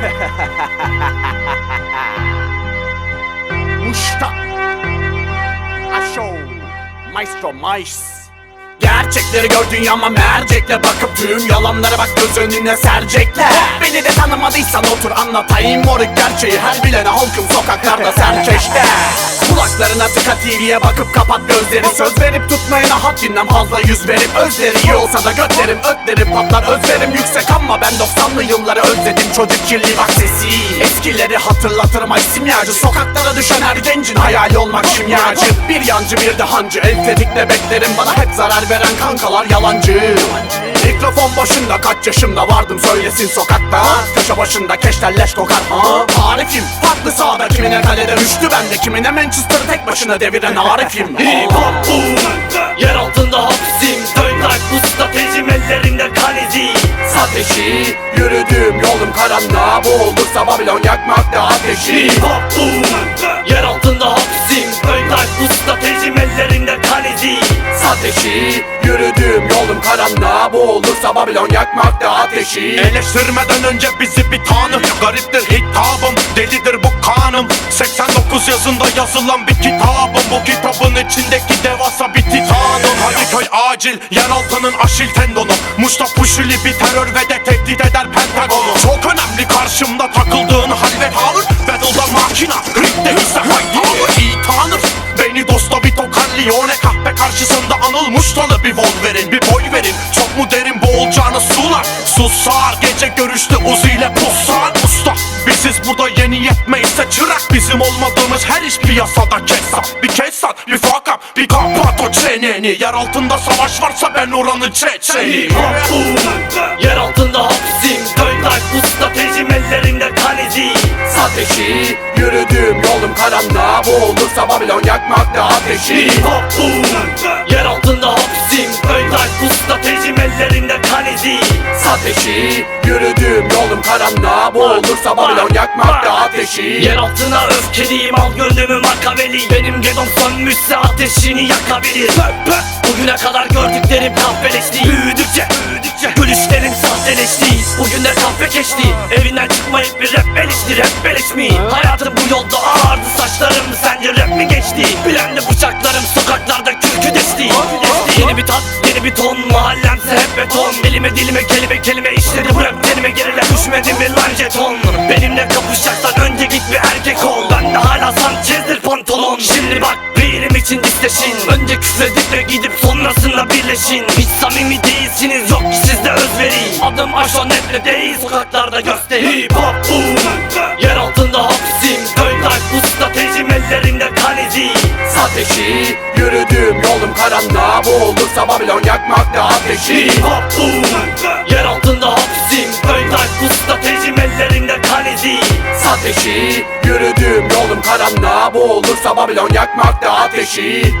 Muşta Aşo. Maestro Mais. Gerçekleri gör dünyama mercekle Bakıp tüm yalanlara bak göz önüne sercekle. Beni de tanımadıysan otur anlatayım moruk gerçeği. Her bilene halkım sokaklarda serkeşte Kulaklarına tıka TV'ye bakıp kapat gözleri. Söz verip tutmayana hak dinlem. Fazla yüz verip Özleri. İyi olsa da götlerim ötlerim patlar Özlerim. Yüksek ama ben 90'lı yılları özledim. Çocuk kirli bak sesi. Eskileri hatırlatırım. Ay simyacı Sokaklara düşen her gencin hayali olmak şimyacı Bir yancı bir de hancı. El tetikle beklerim. Bana hep zarar veren kankalar yalancı. Mikrofon başında kaç yaşımda vardım söylesin sokakta Köşe başında keştelleş tokat ha? Arifim farklı sahada kimine kalede rüştü bende Kimine Manchester tek başına deviren Arif'im. Hip hop bu. Yer altında hapisim Dön tak bu stratejim ellerinde kalezi Ateşi Yürüdüğüm yolum karanlığa boğulursa Babilon yakmakta ateşi. Hip hop bu. Yer altında hapisim Dön tak bu stratejim ellerinde kalezi Ateşi. Yürüdüğüm yolum karanlığa boğulursa Babilon yakmakta ateşi. Eleştirmeden önce bizi bir tanı. Gariptir hitabım, delidir bu kanım. 89 yazında yazılan bir kitabım. Bu kitabın içindeki devasa bir titanım. Hadi köy acil, yer altının aşil tendonu. Mustafa Şuli bir terör ve de tehdit eder Pentagon'u. Çok önemli karşımda takıldığın hal ve tavır Battle'da makina, ringde ise hayır Uzi ile pusar Usta. Biziz burada yeni yetmeyse çırak. Bizim olmadığımız her iş piyasada kesat Bir kesat bir fuck up bir kapat o çeneni. Yer altında savaş varsa ben oranı bu Yer altında hapisim Dön tak bu stratejim ellerinde kalezi Ateşi Yürüdüğüm yolum karanlığa boğulursa Babilon yakmakta ateşi. Yer altında stratejim ellerinde kalezi Ateşi Yürüdüğüm yolum karanlığa boğulursa Babilon yakmakta ateşi Yer altına öfkeliyim al gönlümü makaveli Benim gedom sönmüşse ateşini yakabilir. Bugüne kadar gördüklerim kahveleşti Büyüdükçe büyüdükçe Gülüşlerim sahteleşti Bugünler kahve geçti Evinden çıkmayıp bir rap belişti Rap beliş mi? Hayatım bu yolda ağardı saçlarım Sence rap mi geçti? Bilendi bıçaklarım sokaklarda Düşmedi mi lan jeton? Benimle kapışacaksan önce git bir erkek ol. Ben de hala Sanchez'dir pantolon. Şimdi bak birim için isteşin Önce küfredip ve gidip sonrasında birleşin. Hiç samimi değilsiniz yok ki sizde özveri. Adım aşonetle değil sokaklarda gösteri. Hip hop bu Yer altında hapisim Dön tak bu stratejim ellerinde kalezi Ateşi Yürüdüğüm yolum karanlığa boğulursa Babilon yakmakta ateşi. Hip hop bu Yer altında hapisim Dön karanlığa boğulursa Babilon yakmakta ateşi